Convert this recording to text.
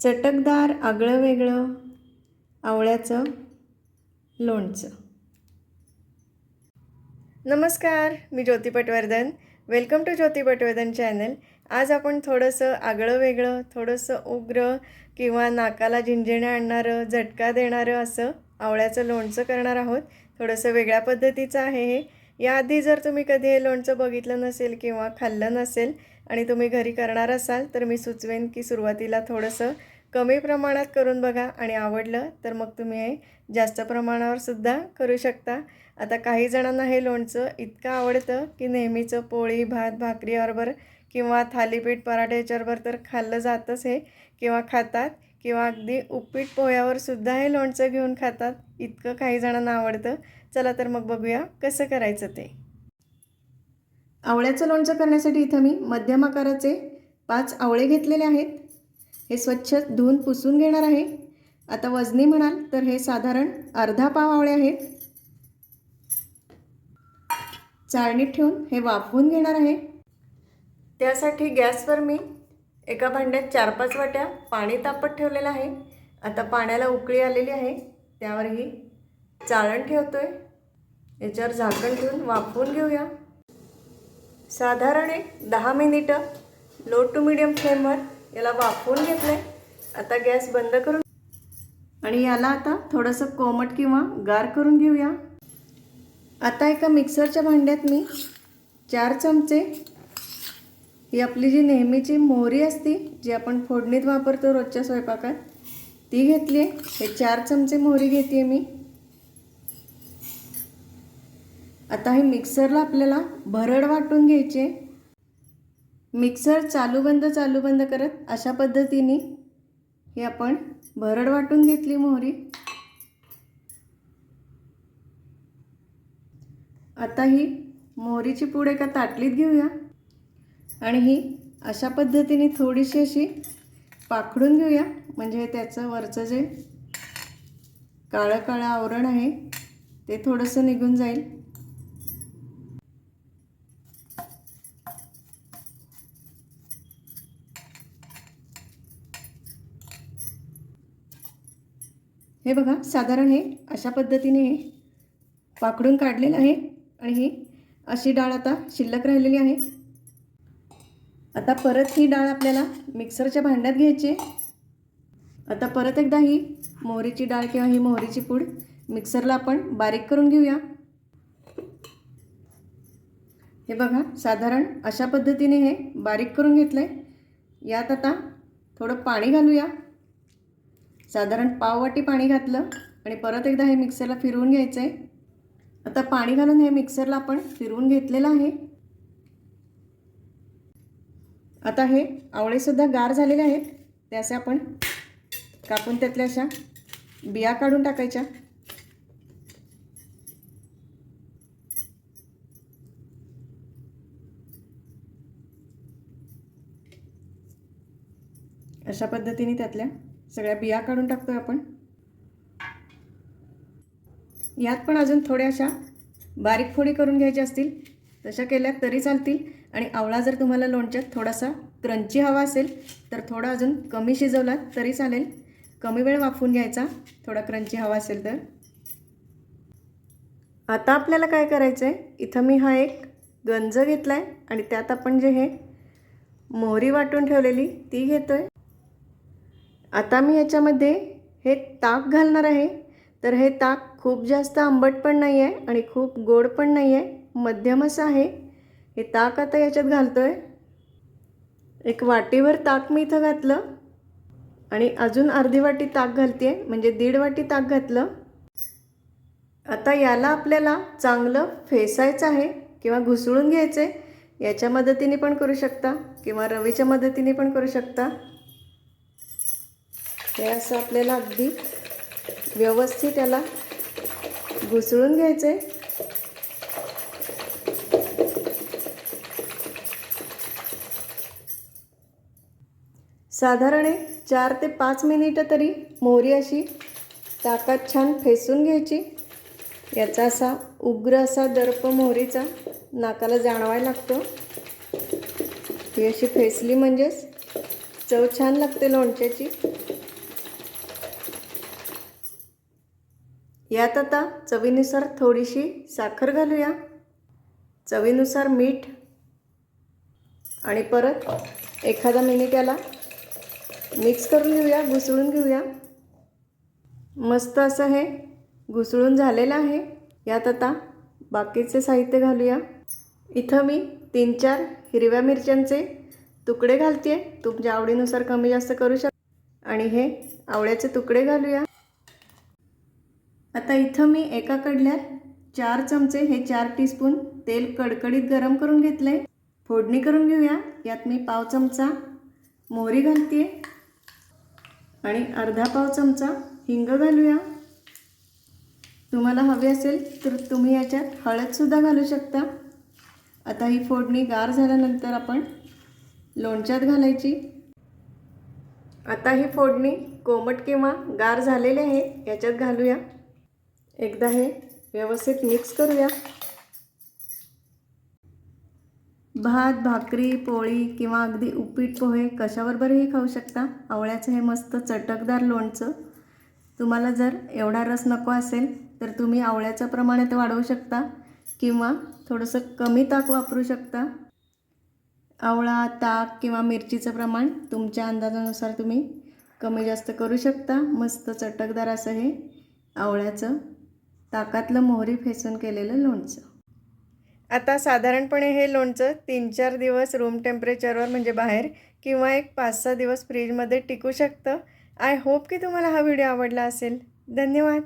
चटकदार आगळं वेगळं आवळ्याचं लोणचं. नमस्कार मी Jyoti Patwardhan. Welcome to Jyoti Patwardhan channel आज आपण थोडंसं आगळं वेगळं थोडंसं उग्र किंवा नाकाला झिंझिण्या आणणारं झटका देणारं असं आवळ्याचं लोणचं करणार आहोत. थोडंसं वेगळ्या पद्धतीचं आहे हे. याआधी जर तुम्ही कधी हे लोणचं बघितलं नसेल किंवा खाल्लं नसेल आणि तुम्ही घरी करणार असाल तर मी सुचवेन की सुरुवातीला थोडंसं कमी प्रमाणात करून बघा आणि आवडलं तर मग तुम्ही हे जास्त प्रमाणावर सुद्धा करू शकता. आता काही जणांना हे लोणचं इतकं आवडतं की नेहमीचं पोळी भात भाकरीबरोबर किंवा थालीपीठ पराठ्याच्याबरोबर तर खाल्लं जातंच हे किंवा खातात. किंवा अगदी उपीट पोह्यावर सुद्धा हे लोणचं घेऊन खातात. इतकं काही जणांना आवडतं. चला तर मग बघूया कसं करायचं ते. आवळ्याचं लोणचं करण्यासाठी इथं मी मध्यम आकाराचे पाच आवळे घेतलेले आहेत. हे स्वच्छ धुवून पुसून घेणार आहे. आता वजनी म्हणाल तर हे साधारण अर्धा पाव आवळे आहेत. चाळणीत ठेवून हे वाफवून घेणार आहे. त्यासाठी गॅसवर मी एका भांड्यात चार पाच वाट्या पाणी तापत ठेवलेलं आहे. आता पाण्याला उकळी आलेली आहे. त्यावर ही चाळण आहे याच्यावर झाकण ठेवून वाफवून घेऊया. साधारण एक दहा मिनिटं लो टू मिडियम फ्लेमवर याला वाफवून घेतलं आहे आता गॅस बंद करून आणि याला आता थोडंसं कोमट किंवा गार करून घेऊया. आता एका मिक्सरच्या भांड्यात मी चार चमचे ही आपली जी नेहमीची मोहरी असती जी आपण फोडणीत वापरतो रोजच्या स्वयंपाकात ती घेतली आहे हे चार चमचे मोहरी घेते मी. आता हे मिक्सरला आपल्याला भरड वाटून घ्यायचे मिक्सर चालू बंद चालू बंद करत अशा पद्धतीने हे आपण भरड वाटून घेतली मोहरी. आता ही मोहरीची पूड एका ताटलीत घेऊया. आणि ही अशा पद्धतीने थोडीशी अशी पाखडून घेऊया. म्हणजे त्याचं वरचं जे काळं काळं आवरण आहे ते थोडंसं निघून जाईल. हे बघा साधारण हे अशा पद्धतीने हे पाखडून काढलेलं आहे. आणि ही अशी डाळ आता शिल्लक राहिलेली आहे. आता परत ही डाळ आपल्याला मिक्सरच्या भांड्यात घ्यायची आता परत एकदा ही मोहरीची डाळ किंवा ही मोहरीची पूड मिक्सरला आपण बारीक करून घेऊया. हे बघा साधारण अशा पद्धतीने हे बारीक करून घेतलं आहे यात आता थोडं पाणी घालूया. साधारण पाववाटी पाणी घातलं आणि परत एकदा हे मिक्सरला फिरवून घ्यायचं आहे आता पाणी घालून हे मिक्सरला आपण फिरवून घेतलेलं आहे. आता हे आवळेसुद्धा गार झालेले आहेत. ते असे आपण कापून त्यातल्या अशा बिया काढून टाकायच्या. अशा पद्धतीने त्यातल्या सगळ्या बिया काढून टाकतोय आपण. यात पण अजून थोड्याशा बारीक फोडी करून घ्यायच्या असतील. तशा केल्या तरी चालतील. आणि आवळा जर तुम्हाला लोणच्यात थोडासा क्रंची हवा असेल तर थोडा अजून कमी शिजवलात तरी चालेल. कमी वेळ वाफवून घ्यायचा थोडा क्रंची हवा असेल तर. आता आपल्याला काय करायचं आहे इथं मी हा एक गंज घेतला आहे आणि त्यात आपण जे हे मोहरी वाटून ठेवलेली ती घेतो आहे आता मी याच्यामध्ये हे ताक घालणार आहे. तर हे ताक खूप जास्त आंबट पण नाही आहे आणि खूप गोड पण नाही आहे मध्यम असं आहे. हे ताक आता याच्यात घालतो आहे एक वाटीवर ताक मी इथं घातलं. आणि अजून अर्धी वाटी ताक घालते आहे म्हणजे दीड वाटी ताक घातलं. आता याला आपल्याला चांगलं फेसायचं आहे किंवा घुसळून घ्यायचं आहे याच्या मदतीने पण करू शकता किंवा रवीच्या मदतीने पण करू शकता. हे असं आपल्याला अगदी व्यवस्थित याला घुसळून घ्यायचं आहे साधारण एक चार ते पाच मिनिटं तरी मोहरी अशी ताकात छान फेसून घ्यायची. याचा असा उग्र असा दर्प मोहरीचा नाकाला जाणवायला लागतो. ही अशी फेसली म्हणजेच चव छान लागते लोणच्याची. यात आता चवीनुसार थोडीशी साखर घालूया. चवीनुसार मीठ आणि परत एखादा मिनिट याला मिक्स करून घेऊया घुसळून घेऊया. मस्त असं हे घुसळून झालेलं आहे. यात आता बाकीचे साहित्य घालूया. इथं मी तीन चार हिरव्या मिरच्यांचे तुकडे घालते. तुमच्या आवडीनुसार कमी जास्त करू शक आणि हे आवळ्याचे तुकडे घालूया. आता इथं मी एका कडल्यात चार चमचे हे चार टीस्पून तेल कडकडीत गरम करून घेतले फोडणी करून घेऊया. यात मी पाव चमचा मोहरी घालते. आणि अर्धा पाव चमचा हिंग घालूया. तुम्हाला हवी असेल तर तुम्ही याच्यात हळदसुद्धा घालू शकता. आता ही फोडणी गार झाल्यानंतर आपण लोणच्यात घालायची. आता ही फोडणी कोमट किंवा गार झालेली आहे याच्यात घालूया. एकदा हे व्यवस्थित मिक्स करूया. भात भाकरी पोळी किंवा अगदी उपीट पोहे कशाबरोबरही खाऊ शकता? आवळ्याचं हे मस्त चटकदार लोणचं. तुम्हाला जर एवढा रस नको असेल तर तुम्ही आवळ्याचं प्रमाण इथं वाढवू शकता किंवा थोडंसं कमी ताक वापरू शकता. आवळा ताक किंवा मिरचीचं प्रमाण तुमच्या अंदाजानुसार तुम्ही कमी जास्त करू शकता. मस्त चटकदार असं हे आवळ्याचं ताकातलं मोहरी फेसून केलेलं लोणचं. आता साधारणपणे हे लोणचं तीन चार दिवस रूम टेम्परेचरवर म्हणजे बाहेर किंवा एक पाच सहा दिवस फ्रीजमध्ये टिकू शकतं. आय होप की तुम्हाला हा व्हिडिओ आवडला असेल. धन्यवाद.